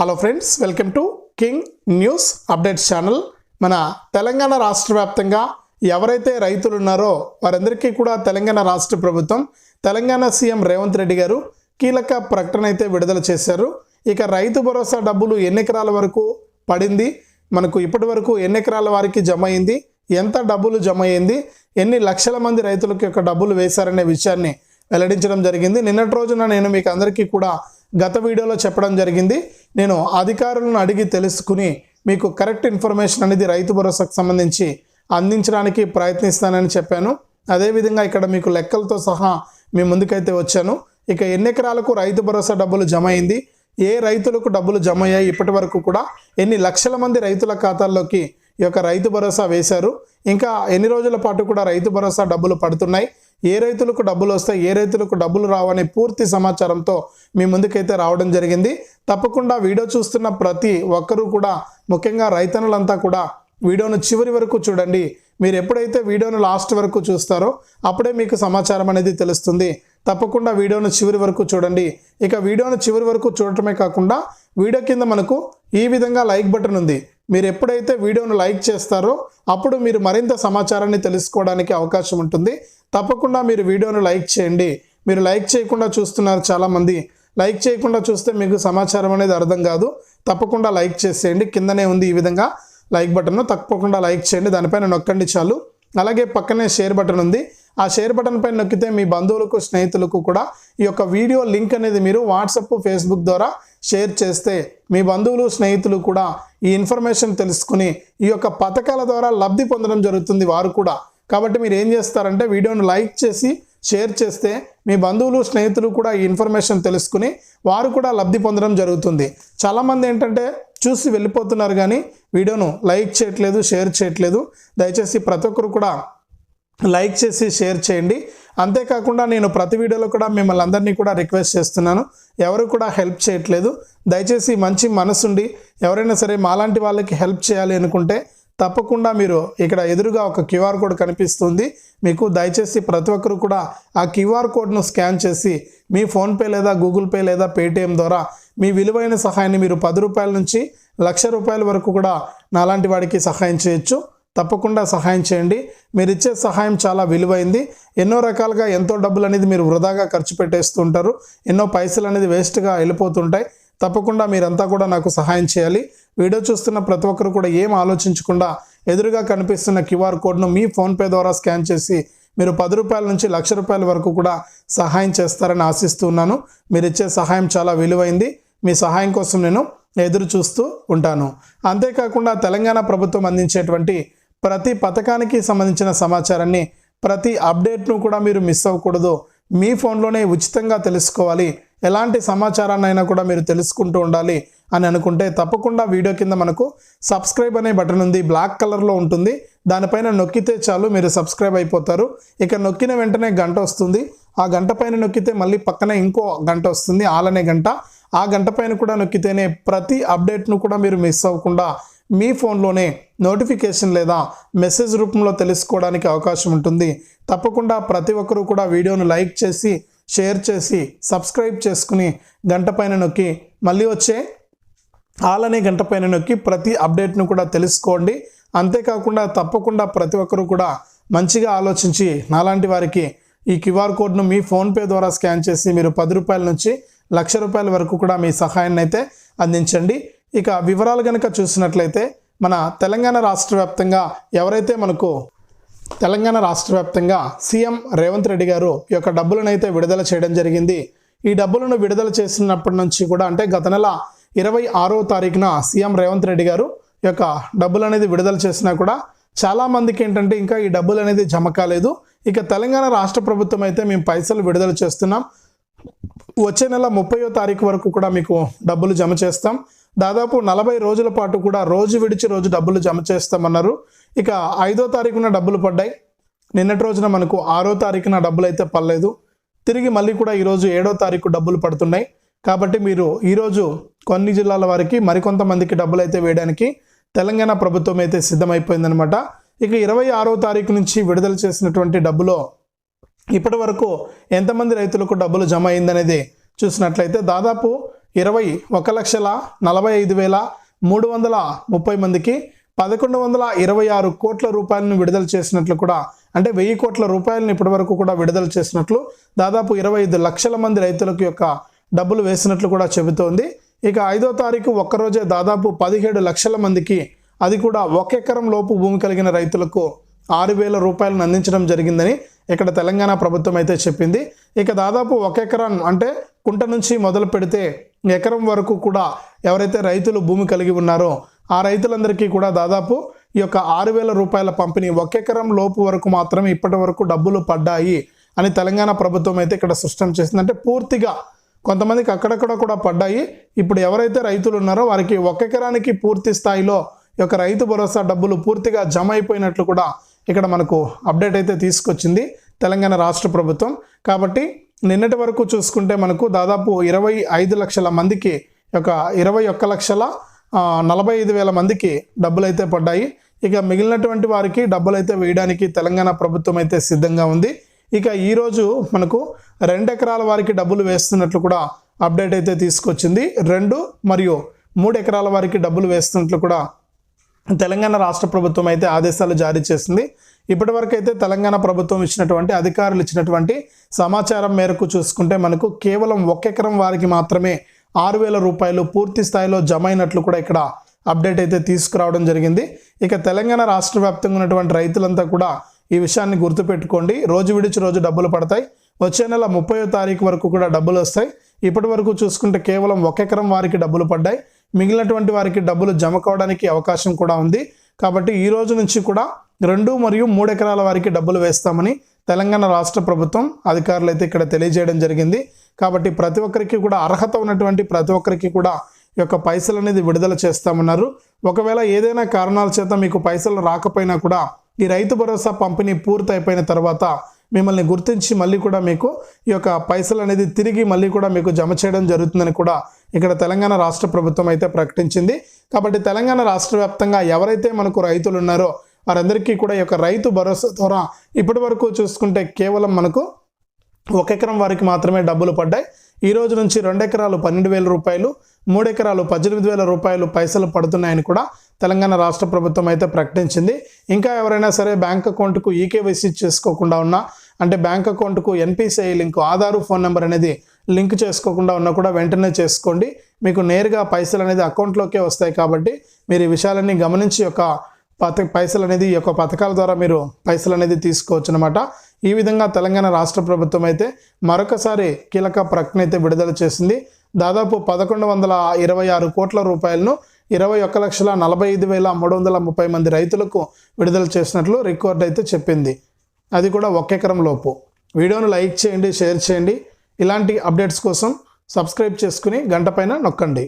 Hello friends welcome to King News updates channel మన తెలంగాణ రాష్ట్ర వ్యాప్తంగా ఎవరైతే రైతులు ఉన్నారో వారందరికీ కూడా తెలంగాణ రాష్ట్ర ప్రభుత్వం తెలంగాణ సీఎం రేవంత్ రెడ్డి గారు కీలక ప్రకటన అయితే విడుదల చేశారు. ఇక రైతు భరోసా డబ్బులు ఎన్ని ఎకరాల వరకు పడింది? మనకు ఇప్పటి వరకు ఎన్ని ఎకరాల వారికి జమ అయింది? ఎంత డబ్బులు జమ అయింది? ఎన్ని లక్షల మంది రైతులకు యొక్క డబ్బులు వేశారనే విషయాన్ని వెల్లడించడం జరిగింది. నిన్నటి రోజున నేను మీకు అందరికీ కూడా గత వీడియోలో చెప్పడం జరిగింది. నేను అధికారులను అడిగి తెలుసుకుని మీకు కరెక్ట్ ఇన్ఫర్మేషన్ అనేది రైతు భరోసాకు సంబంధించి అందించడానికి ప్రయత్నిస్తానని చెప్పాను. అదేవిధంగా ఇక్కడ మీకు లెక్కలతో సహా మీ ముందుకైతే వచ్చాను. ఇక ఎన్ని ఎకరాలకు రైతు భరోసా డబ్బులు జమ అయింది. ఏ రైతులకు డబ్బులు జమ అయ్యాయి ఇప్పటి వరకు కూడా ఎన్ని లక్షల మంది రైతుల ఖాతాల్లోకి ఈ యొక్క రైతు భరోసా వేశారు. ఇంకా ఎన్ని రోజుల పాటు కూడా రైతు భరోసా డబ్బులు పడుతున్నాయి. ఏ రైతులకు డబ్బులు వస్తాయి ఏ రైతులకు డబ్బులు రావనే పూర్తి సమాచారంతో మీ ముందుకైతే రావడం జరిగింది. తప్పకుండా వీడియో చూస్తున్న ప్రతి ఒక్కరూ కూడా ముఖ్యంగా రైతన్నులంతా కూడా వీడియోను చివరి వరకు చూడండి. మీరు ఎప్పుడైతే వీడియోను లాస్ట్ వరకు చూస్తారో అప్పుడే మీకు సమాచారం అనేది తెలుస్తుంది. తప్పకుండా వీడియోను చివరి వరకు చూడండి. ఇక వీడియోను చివరి వరకు చూడటమే కాకుండా వీడియో కింద మనకు ఈ విధంగా లైక్ బటన్ ఉంది. మీరు ఎప్పుడైతే వీడియోను లైక్ చేస్తారో అప్పుడు మీరు మరింత సమాచారాన్ని తెలుసుకోవడానికి అవకాశం ఉంటుంది. తప్పకుండా మీరు వీడియోను లైక్ చేయండి. మీరు లైక్ చేయకుండా చూస్తున్నారు చాలామంది. లైక్ చేయకుండా చూస్తే మీకు సమాచారం అనేది అర్థం కాదు. తప్పకుండా లైక్ చేసేయండి. కిందనే ఉంది ఈ విధంగా లైక్ బటన్ తప్పకుండా లైక్ చేయండి. దానిపైన నొక్కండి చాలు. అలాగే పక్కనే షేర్ బటన్ ఉంది. ఆ షేర్ బటన్ పైన నొక్కితే మీ బంధువులకు స్నేహితులకు కూడా ఈ యొక్క వీడియో లింక్ అనేది మీరు వాట్సప్ ఫేస్బుక్ ద్వారా షేర్ చేస్తే మీ బంధువులు స్నేహితులు కూడా ఈ ఇన్ఫర్మేషన్ తెలుసుకుని ఈ యొక్క పథకాల ద్వారా లబ్ధి పొందడం జరుగుతుంది. వారు కూడా కాబట్టి మీరు ఏం చేస్తారంటే వీడియోను లైక్ చేసి షేర్ చేస్తే మీ బంధువులు స్నేహితులు కూడా ఈ ఇన్ఫర్మేషన్ తెలుసుకుని వారు కూడా లబ్ధి పొందడం జరుగుతుంది. చాలామంది ఏంటంటే చూసి వెళ్ళిపోతున్నారు కానీ వీడియోను లైక్ చేయట్లేదు షేర్ చేయట్లేదు. దయచేసి ప్రతి ఒక్కరు కూడా లైక్ చేసి షేర్ చేయండి. అంతేకాకుండా నేను ప్రతి వీడియోలో కూడా మిమ్మల్ని అందరినీ కూడా రిక్వెస్ట్ చేస్తున్నాను. ఎవరు కూడా హెల్ప్ చేయట్లేదు. దయచేసి మంచి మనసుండి ఎవరైనా సరే మాలాంటి వాళ్ళకి హెల్ప్ చేయాలి అనుకుంటే తప్పకుండా మీరు ఇక్కడ ఎదురుగా ఒక క్యూఆర్ కోడ్ కనిపిస్తుంది. మీకు దయచేసి ప్రతి ఒక్కరు కూడా ఆ క్యూఆర్ కోడ్ను స్కాన్ చేసి మీ ఫోన్పే లేదా గూగుల్ పే లేదా పేటిఎం ద్వారా మీ విలువైన సహాయాన్ని మీరు పది రూపాయల నుంచి లక్ష రూపాయల వరకు కూడా నాలాంటి వాడికి సహాయం చేయొచ్చు. తప్పకుండా సహాయం చేయండి. మీరు ఇచ్చే సహాయం చాలా విలువైంది. ఎన్నో రకాలుగా ఎంతో డబ్బులు అనేది మీరు వృధాగా ఖర్చు పెట్టేస్తుంటారు. ఎన్నో పైసలు అనేది వేస్ట్గా వెళ్ళిపోతుంటాయి. తప్పకుండా మీరంతా కూడా నాకు సహాయం చేయాలి. వీడియో చూస్తున్న ప్రతి ఒక్కరు కూడా ఏం ఆలోచించకుండా ఎదురుగా కనిపిస్తున్న క్యూఆర్ కోడ్ను మీ ఫోన్పే ద్వారా స్కాన్ చేసి మీరు పది రూపాయల నుంచి లక్ష రూపాయల వరకు కూడా సహాయం చేస్తారని ఆశిస్తున్నాను మీరు ఇచ్చే సహాయం చాలా విలువైంది. మీ సహాయం కోసం నేను ఎదురు చూస్తూ ఉంటాను. అంతేకాకుండా తెలంగాణ ప్రభుత్వం అందించేటువంటి ప్రతి పథకానికి సంబంధించిన సమాచారాన్ని ప్రతి అప్డేట్ను కూడా మీరు మిస్ అవ్వకూడదు. మీ ఫోన్లోనే ఉచితంగా తెలుసుకోవాలి. ఎలాంటి సమాచారాన్ని అయినా కూడా మీరు తెలుసుకుంటూ ఉండాలి అని అనుకుంటే తప్పకుండా వీడియో కింద మనకు సబ్స్క్రైబ్ అనే బటన్ ఉంది బ్లాక్ కలర్లో ఉంటుంది. దానిపైన నొక్కితే చాలు మీరు సబ్స్క్రైబ్ అయిపోతారు. ఇక నొక్కిన వెంటనే గంట వస్తుంది. ఆ గంట పైన నొక్కితే మళ్ళీ పక్కనే ఇంకో గంట వస్తుంది ఆలనే గంట. ఆ గంట పైన కూడా నొక్కితేనే ప్రతి అప్డేట్ను కూడా మీరు మిస్ అవ్వకుండా మీ ఫోన్లోనే నోటిఫికేషన్ లేదా మెసేజ్ రూపంలో తెలుసుకోవడానికి అవకాశం ఉంటుంది. తప్పకుండా ప్రతి ఒక్కరూ కూడా వీడియోను లైక్ చేసి షేర్ చేసి సబ్స్క్రైబ్ చేసుకుని గంట పైన నొక్కి మళ్ళీ వచ్చే ఆలనే గంట పైన నొక్కి ప్రతి అప్డేట్ను కూడా తెలుసుకోండి. అంతేకాకుండా తప్పకుండా ప్రతి ఒక్కరూ కూడా మంచిగా ఆలోచించి నాలాంటి వారికి ఈ క్యూఆర్ కోడ్ను మీ ఫోన్పే ద్వారా స్కాన్ చేసి మీరు పది రూపాయల నుంచి లక్ష రూపాయల వరకు కూడా మీ సహాయాన్ని అయితే అందించండి. ఇక వివరాలు కనుక చూసినట్లయితే మన తెలంగాణ రాష్ట్ర వ్యాప్తంగా ఎవరైతే మనకు తెలంగాణ రాష్ట్ర వ్యాప్తంగా సీఎం రేవంత్ రెడ్డి గారు ఈ యొక్క డబ్బులనైతే విడుదల చేయడం జరిగింది. ఈ డబ్బులను విడుదల చేసినప్పటి నుంచి కూడా అంటే గత నెల ఇరవై ఆరో తారీఖున సీఎం రేవంత్ రెడ్డి గారు ఈ యొక్క డబ్బులు అనేది విడుదల చేసినా కూడా చాలా మందికి ఏంటంటే ఇంకా ఈ డబ్బులు అనేది జమ కాలేదు. ఇక తెలంగాణ రాష్ట్ర ప్రభుత్వం అయితే మేము పైసలు విడుదల చేస్తున్నాం. వచ్చే నెల ముప్పయో తారీఖు వరకు కూడా మీకు డబ్బులు జమ చేస్తాం. దాదాపు నలభై రోజుల పాటు కూడా రోజు విడిచి రోజు డబ్బులు జమ చేస్తామన్నారు. ఇక ఐదో తారీఖున డబ్బులు పడ్డాయి. నిన్నటి రోజున మనకు ఆరో తారీఖున డబ్బులు అయితే పడలేదు. తిరిగి మళ్ళీ కూడా ఈరోజు ఏడో తారీఖు డబ్బులు పడుతున్నాయి. కాబట్టి మీరు ఈరోజు కొన్ని జిల్లాల వారికి మరికొంతమందికి డబ్బులు అయితే వేయడానికి తెలంగాణ ప్రభుత్వం అయితే సిద్ధమైపోయిందనమాట ఇక ఇరవై ఆరో తారీఖు నుంచి విడుదల చేసినటువంటి డబ్బులో ఇప్పటి వరకు ఎంతమంది రైతులకు డబ్బులు జమ అయిందనేది చూసినట్లయితే దాదాపు ఇరవై ఒక లక్షల నలభై ఐదు వేల మూడు వందల ముప్పై మందికి పదకొండు వందల ఇరవై ఆరు కోట్ల రూపాయలను విడుదల చేసినట్లు కూడా అంటే వెయ్యి కోట్ల రూపాయలను ఇప్పటి వరకు కూడా విడుదల చేసినట్లు దాదాపు ఇరవై ఐదు లక్షల మంది రైతులకు యొక్క డబ్బులు వేసినట్లు కూడా చెబుతోంది. ఇక ఐదో తారీఖు ఒక్కరోజే దాదాపు పదిహేడు లక్షల మందికి అది కూడా ఒక ఎకరం లోపు భూమి కలిగిన రైతులకు ఆరు వేల రూపాయలను అందించడం జరిగిందని ఇక్కడ తెలంగాణ ప్రభుత్వం అయితే చెప్పింది. ఇక దాదాపు ఒక ఎకరం అంటే కుంట నుంచి మొదలు పెడితే ఎకరం వరకు కూడా ఎవరైతే రైతులు భూమి కలిగి ఉన్నారో ఆ రైతులందరికీ కూడా దాదాపు ఈ యొక్క ఆరు వేల రూపాయల పంపిణీ ఒక ఎకరం లోపు వరకు మాత్రమే ఇప్పటి వరకు డబ్బులు పడ్డాయి అని తెలంగాణ ప్రభుత్వం అయితే ఇక్కడ స్పష్టం చేసింది. అంటే పూర్తిగా కొంతమందికి అక్కడక్కడ కూడా పడ్డాయి. ఇప్పుడు ఎవరైతే రైతులు ఉన్నారో వారికి ఒక ఎకరానికి పూర్తి స్థాయిలో ఈ యొక్క రైతు భరోసా డబ్బులు పూర్తిగా జమ అయిపోయినట్లు కూడా ఇక్కడ మనకు అప్డేట్ అయితే తీసుకొచ్చింది తెలంగాణ రాష్ట్ర ప్రభుత్వం. కాబట్టి నిన్నటి వరకు చూసుకుంటే మనకు దాదాపు ఇరవై ఐదు లక్షల మందికి ఒక ఇరవై ఒక్క లక్షల నలభై ఐదు వేల మందికి డబ్బులు అయితే పడ్డాయి. ఇక మిగిలినటువంటి వారికి డబ్బులు అయితే వేయడానికి తెలంగాణ ప్రభుత్వం అయితే సిద్ధంగా ఉంది. ఇక ఈరోజు మనకు రెండు ఎకరాల వారికి డబ్బులు వేస్తున్నట్లు కూడా అప్డేట్ అయితే తీసుకొచ్చింది. రెండు మరియు మూడు ఎకరాల వారికి డబ్బులు వేస్తున్నట్లు కూడా తెలంగాణ రాష్ట్ర ప్రభుత్వం అయితే ఆదేశాలు జారీ చేసింది. ఇప్పటి అయితే తెలంగాణ ప్రభుత్వం ఇచ్చినటువంటి అధికారులు ఇచ్చినటువంటి సమాచారం మేరకు చూసుకుంటే మనకు కేవలం ఒక ఎకరం వారికి మాత్రమే ఆరు వేల రూపాయలు పూర్తి స్థాయిలో జమ అయినట్లు కూడా ఇక్కడ అప్డేట్ అయితే తీసుకురావడం జరిగింది. ఇక తెలంగాణ రాష్ట్ర వ్యాప్తంగా ఉన్నటువంటి రైతులంతా కూడా ఈ విషయాన్ని గుర్తుపెట్టుకోండి. రోజు విడిచి రోజు డబ్బులు పడతాయి. వచ్చే నెల ముప్పయో తారీఖు వరకు కూడా డబ్బులు వస్తాయి. ఇప్పటి వరకు చూసుకుంటే కేవలం ఒక ఎకరం వారికి డబ్బులు పడ్డాయి. మిగిలినటువంటి వారికి డబ్బులు జమ కావడానికి అవకాశం కూడా ఉంది. కాబట్టి ఈ రోజు నుంచి కూడా రెండు మరియు మూడు ఎకరాల వారికి డబ్బులు వేస్తామని తెలంగాణ రాష్ట్ర ప్రభుత్వం అధికారులు అయితే ఇక్కడ తెలియజేయడం జరిగింది. కాబట్టి ప్రతి ఒక్కరికి కూడా అర్హత ఉన్నటువంటి ప్రతి ఒక్కరికి కూడా ఈ యొక్క పైసలు అనేది విడుదల చేస్తామన్నారు. ఒకవేళ ఏదైనా కారణాల చేత మీకు పైసలు రాకపోయినా కూడా ఈ రైతు భరోసా పంపిణీ పూర్తి అయిపోయిన తర్వాత మిమ్మల్ని గుర్తించి మళ్ళీ కూడా మీకు ఈ యొక్క పైసలు అనేది తిరిగి మళ్ళీ కూడా మీకు జమ చేయడం జరుగుతుందని కూడా ఇక్కడ తెలంగాణ రాష్ట్ర ప్రభుత్వం అయితే ప్రకటించింది. కాబట్టి తెలంగాణ రాష్ట్ర వ్యాప్తంగా ఎవరైతే మనకు రైతులు ఉన్నారో వారందరికీ కూడా ఈ యొక్క రైతు భరోసా ద్వారా ఇప్పటి వరకు చూసుకుంటే కేవలం మనకు ఒక ఎకరం వారికి మాత్రమే డబ్బులు పడ్డాయి. ఈ రోజు నుంచి రెండు ఎకరాలు పన్నెండు వేల రూపాయలు మూడు ఎకరాలు పద్దెనిమిది వేల రూపాయలు పైసలు పడుతున్నాయని కూడా తెలంగాణ రాష్ట్ర ప్రభుత్వం అయితే ప్రకటించింది. ఇంకా ఎవరైనా సరే బ్యాంక్ అకౌంట్కు ఈకేవైసీ చేసుకోకుండా ఉన్నా అంటే బ్యాంక్ అకౌంట్కు NPCI link Aadhaar phone number అనేది లింక్ చేసుకోకుండా ఉన్నా కూడా వెంటనే చేసుకోండి. మీకు నేరుగా పైసలు అనేది అకౌంట్లోకే వస్తాయి కాబట్టి మీరు ఈ విషయాలన్నీ గమనించి యొక్క పత పైసలు అనేది ఈ యొక్క పథకాల ద్వారా మీరు పైసలు అనేది తీసుకోవచ్చు అనమాట ఈ విధంగా తెలంగాణ రాష్ట్ర ప్రభుత్వం అయితే మరొకసారి కీలక ప్రకటన అయితే విడుదల చేసింది. దాదాపు పదకొండు వందల ఇరవై ఆరు కోట్ల రూపాయలను ఇరవై ఒక్క లక్షల నలభై ఐదు వేల మూడు వందల ముప్పై మంది రైతులకు విడుదల చేసినట్లు రికార్డ్ అయితే చెప్పింది. అది కూడా ఒక ఎకరం లోపు. వీడియోను లైక్ చేయండి షేర్ చేయండి. ఇలాంటి అప్డేట్స్ కోసం సబ్స్క్రైబ్ చేసుకుని గంట పైన నొక్కండి.